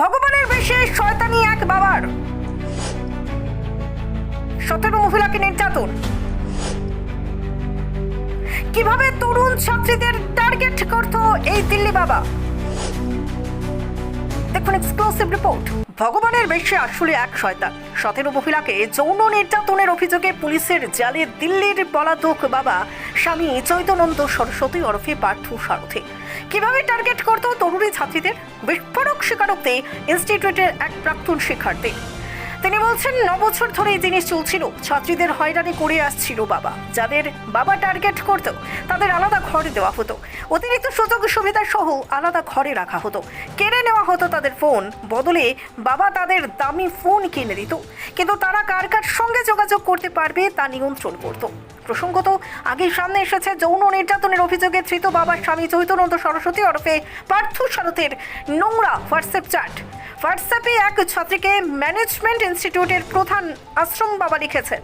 ভগবানের বেশে শয়তানি এক বাবার। সতেরো মহিলাকে নির্যাতন। কীভাবে তরুণ ছাত্রীদের টার্গেট করত এই দিল্লি বাবা? দেখুন এক্সক্লুসিভ রিপোর্ট ভগবানের বেশে আসলে এক শয়তান। সতেরো মহিলাকে যৌন নির্যাতনের অভিযোগে পুলিশের জালে দিল্লির পলাতক বাবা স্বামী চৈতনন্দ সরস্বতী ওরফে পার্থ সারথী। কীভাবে টার্গেট করত তরুণী ছাত্রীদের? বিস্ফোরক স্বীকারোক্তি ইনস্টিটিউটের এক প্রাক্তন শিক্ষার্থী। তিনি বলছেন, ন বছর ধরে এই জিনিস চলছিল। ছাত্রীদের হয়রানি করে আসছিল বাবা। যাদের বাবা টার্গেট করত, তাদের আলাদা ঘরে দেওয়া হতো। অতিরিক্ত সুযোগ সুবিধা সহ আলাদা ঘরে রাখা হতো। কেড়ে নেওয়া হতো তাদের ফোন। বদলে বাবা তাদের দামি ফোন কিনে দিত। কিন্তু তারা কার কার সঙ্গে যোগাযোগ করতে পারবে তা নিয়ন্ত্রণ করত। প্রসঙ্গত, আগে সামনে এসেছে যৌন নির্যাতনের অভিযোগে ধৃত বাবার স্বামী চৈতনন্দ সরস্বতী ওরফে পার্থ সারথের নোংরা হোয়াটসঅ্যাপ চ্যাট। হোয়াটসঅ্যাপে এক ছাত্রীকে ম্যানেজমেন্ট ইনস্টিটিউটের প্রধান আশ্রম বাবা লিখেছেন।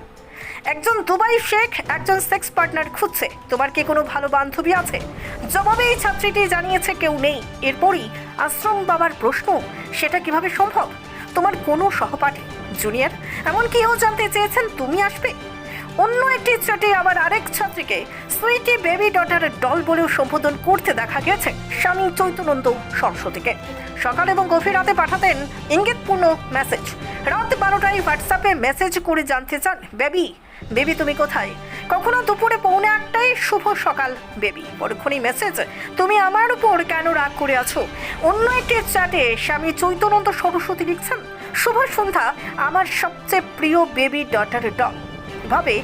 একজন দুবাই শেখ, একজন সেক্স পার্টনার খুঁজছে। তোমার কি কোনো ভালো বান্ধবী আছে? জবাবে এই ছাত্রীটি জানিয়েছে কেউ নেই। এরপরই আশ্রম বাবার প্রশ্ন, সেটা কীভাবে সম্ভব? তোমার কোনো সহপাঠী জুনিয়র? এমনকি এও জানতে চেয়েছেন তুমি আসবে? অন্য একটি চ্যাটে আবার আরেক ছাত্রীকে, সুইটি বেবি ডটারের ডল বলেও সম্বোধন করতে দেখা গেছে স্বামী চৈতনন্দ সরস্বতীকে। সকাল এবং গভীর রাতে পাঠাতেন ইঙ্গিতপূর্ণ মেসেজ রাত বারোটায় হোয়াটসঅ্যাপে মেসেজ করে জানতে চান বেবি। বেবি, তুমি কোথায়? কখনো দুপুরে পৌনে আটটায় শুভ সকাল, বেবি। পরক্ষণই মেসেজ তুমি আমার উপর কেন রাগ করে আছো? অন্য একটি চ্যাটে স্বামী চৈতনন্দ সরস্বতী লিখছেন, শুভ সন্ধ্যা, আমার সবচেয়ে প্রিয় বেবি ডটার ডগ। ভাবে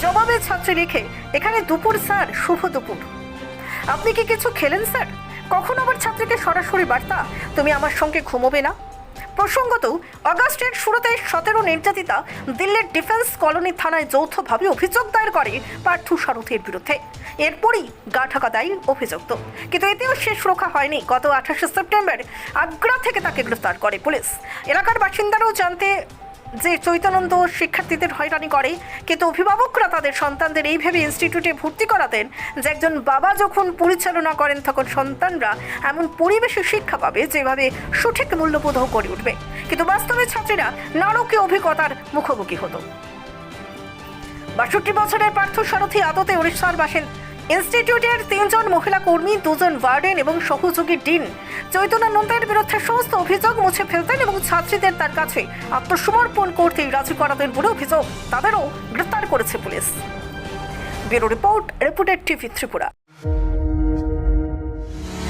জবাবে ছাত্রী রেখে, এখানে দুপুর, স্যার, শুভ দুপুর। আপনি কি কিছু খেলেন, স্যার? কখন আবার ছাত্রীকে সরাসরি বার্তা? তুমি আমার সঙ্গে ঘুমোবে না? প্রসঙ্গত, অগাস্টের শুরুতে সতেরো নির্যাতিতা দিল্লির ডিফেন্স কলোনি থানায় যৌথভাবে অভিযোগ দায়ের করে পার্থ সারথীর বিরুদ্ধে। এরপরই গা ঢাকা দেয় অভিযুক্ত। কিন্তু এতেও শেষ রক্ষা হয়নি। গত আঠাশে সেপ্টেম্বর আগ্রা থেকে তাকে গ্রেফতার করে পুলিশ। এলাকার বাসিন্দারাও জানতে যে চৈতনন্দ শিক্ষার্থীদের হয়রানি করে, কিন্তু অভিভাবকরা তাদের সন্তানদের এই ভেবে ইনস্টিটিউটে ভর্তি করাতেন যে একজন বাবা যখন পরিচালনা করেন, তখন সন্তানরা এমন পরিবেশে শিক্ষা পাবে যেভাবে সঠিক মূল্যবোধও করে উঠবে। কিন্তু বাস্তবে ছাত্রীরা নারকীয় অভিজ্ঞতার মুখোমুখি হতো। বাষট্টি বছরের পার্থ সারথী আদতে উড়িষ্যার বাসিন্দা ইনস্টিটিউটের তিনজন মহিলা কর্মী, দুজন ওয়ার্ডেন এবং সহযোগী ডিন। চৈতন্যানন্দের বিরুদ্ধে সমস্ত অভিযোগ মুছে ফেলতেন এবং ছাত্রীদের তার কাছে আত্মসমর্পণ করতে রাজি করাতেন বলে অভিযোগ তাদেরও গ্রেফতার করেছে police. Bureau report reported TV Tripura.